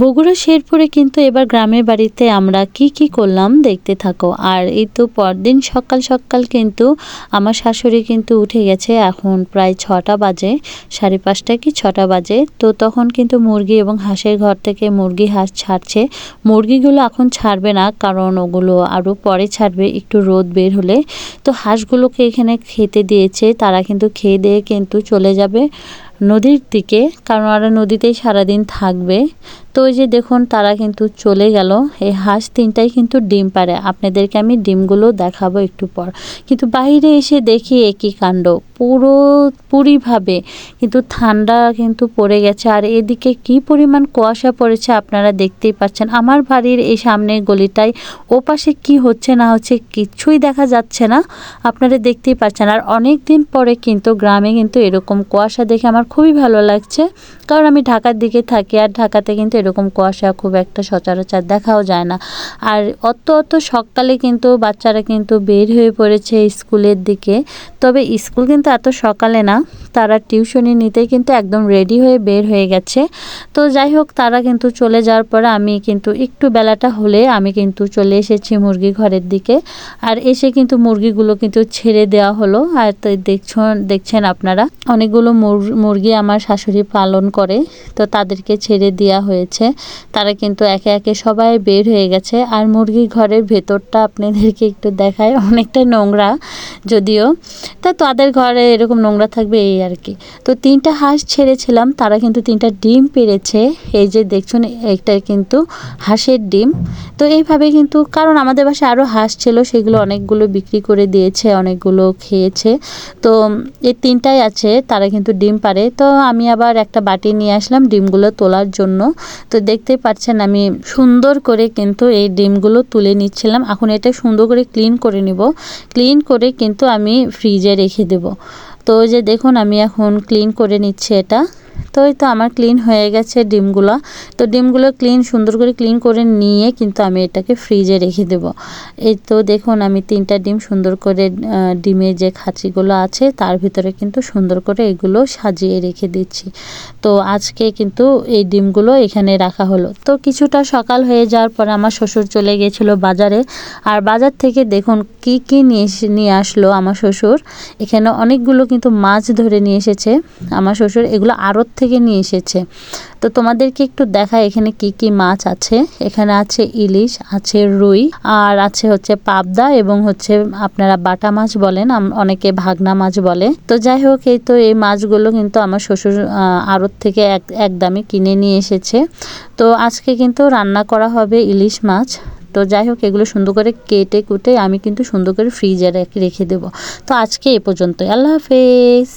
বগুড়া শেরপুরে কিন্তু এবার গ্রামের বাড়িতে আমরা কি কি করলাম দেখতে থাকো। আর এই তো পরদিন সকাল সকাল কিন্তু আমার শাশুড়ি কিন্তু উঠে গেছে, এখন প্রায় ছটা বাজে, সাড়ে পাঁচটা কি ছটা বাজে। তো তখন কিন্তু মুরগি এবং হাঁসের ঘর থেকে মুরগি, হাঁস ছাড়ছে। মুরগিগুলো এখন ছাড়বে না, কারণ ওগুলো আরও পরে ছাড়বে, একটু রোদ বের হলে। তো হাঁসগুলোকে এখানে খেতে দিয়েছে, তারা কিন্তু খেয়ে দিয়ে কিন্তু চলে যাবে নদীর দিকে, কারণ ওরা নদীতেই সারাদিন থাকবে। তো ওই যে দেখুন, তারা কিন্তু চলে গেল। এই হাঁস তিনটাই কিন্তু ডিম পারে আপনাদেরকে আমি ডিমগুলো দেখাবো একটু পর। কিন্তু বাইরে এসে দেখি একই কাণ্ড। পুরো, পুরিভাবে কিন্তু ঠান্ডা কিন্তু পড়ে গেছে। আর এদিকে কি পরিমাণ কুয়াশা পড়েছে আপনারা দেখতেই পাচ্ছেন। আমার বাড়ির এই সামনে গলিটায় ও পাশে কি হচ্ছে না হচ্ছে কিছুই দেখা যাচ্ছে না। আপনারা দেখতেই পাচ্ছেন। আর অনেক দিন পরে কিন্তু গ্রামে কিন্তু এরকম কুয়াশা দেখে আমার খুবই ভালো লাগছে। কারণ আমি ঢাকার দিকে থাকি, আর ঢাকাতে কিন্তু এরকম কুয়াশা খুব একটা সচরাচর দেখাও যায় না। আর অত অত সকালে কিন্তু বাচ্চারা কিন্তু বের হয়ে পড়েছে স্কুলের দিকে। তবে স্কুল কিন্তু এত সকালে না। তারা টিউশনি নিতে কিন্তু একদম রেডি হয়ে বের হয়ে গেছে। তো যাই হোক, তারা কিন্তু চলে যাওয়ার পরে আমি কিন্তু একটু বেলাটা হলে আমি কিন্তু চলে এসেছি মুরগি ঘরের দিকে। আর এসে কিন্তু মুরগিগুলো কিন্তু ছেড়ে দেওয়া হলো। আর তো দেখছেন দেখছেন আপনারা? অনেকগুলো মুরগি আমার শাশুড়ি পালন করে, তো তাদেরকে ছেড়ে দেওয়া হয়েছে। তারা কিন্তু একে একে সবাই বের হয়ে গেছে। আর মুরগি ঘরের ভেতরটা আপনাদেরকে একটু দেখায় অনেকটা নোংরা যদিও। তা তাদের ঘরে এরকম নোংরা থাকবে, এই আর কি তো তিনটা হাঁস ছেড়েছিলাম, তারা কিন্তু তিনটা ডিম পেরেছে এই যে দেখছেন, একটা কিন্তু হাঁসের ডিম। তো এইভাবে কিন্তু, কারণ আমাদের বাসায় আরও হাঁস ছিল, সেগুলো অনেকগুলো বিক্রি করে দিয়েছে, অনেকগুলো খেয়েছে। তো এই তিনটাই আছে, তারা কিন্তু ডিম পারে তো আমি আবার একটা বাটি নিয়ে আসলাম ডিমগুলো তোলার জন্য। তো দেখতেই পাচ্ছেন, আমি সুন্দর করে কিন্তু এই ডিমগুলো তুলে নিচ্ছিলাম। এখন এটা সুন্দর করে ক্লিন করে নিব। ক্লিন করে কিন্তু আমি ফ্রিজে রেখে দেব। তো যে দেখুন আমি এখন ক্লিন করে নিচ্ছি এটা। তো এই তো আমার ক্লিন হয়ে গেছে ডিমগুলো। তো ডিমগুলো ক্লিন সুন্দর করে ক্লিন করে নিয়ে কিন্তু আমি এটাকে ফ্রিজে রেখে দেব। এই তো দেখুন, আমি তিনটা ডিম সুন্দর করে ডিমের যে খাঁচিগুলো আছে, তার ভিতরে কিন্তু সুন্দর করে এগুলো সাজিয়ে রেখে দিচ্ছি। তো আজকে কিন্তু এই ডিমগুলো এখানে রাখা হলো। তো কিছুটা সকাল হয়ে যাওয়ার পরে আমার শ্বশুর চলে গিয়েছিল বাজারে। আর বাজার থেকে দেখুন কি কি নিয়ে নিয়ে আসলো আমার শ্বশুর। এখানে অনেকগুলো কিন্তু মাছ ধরে নিয়ে এসেছে। আমার শ্বশুর এগুলো আড়ত থেকে নিয়ে এসেছে। তো তোমাদেরকে একটু দেখা এখানে কি কি মাছ আছে। এখানে আছে ইলিশ, আছে রুই, আর আছে হচ্ছে পাবদা এবং হচ্ছে আপনারা বাটা মাছ বলেন অনেকে ভাগনা মাছ বলে। তো যাই হোক, এই তো এই মাছগুলো কিন্তু আমার শ্বশুর আড়ত থেকে এক, একদমই কিনে নিয়ে এসেছে। তো আজকে কিন্তু রান্না করা হবে ইলিশ মাছ। তো যাই হোক, এগুলো সুন্দর করে কেটে কুটে আমি কিন্তু সুন্দর করে ফ্রিজে রেখে দেবো। তো আজকে এ পর্যন্ত আল্লাহ হাফেজ।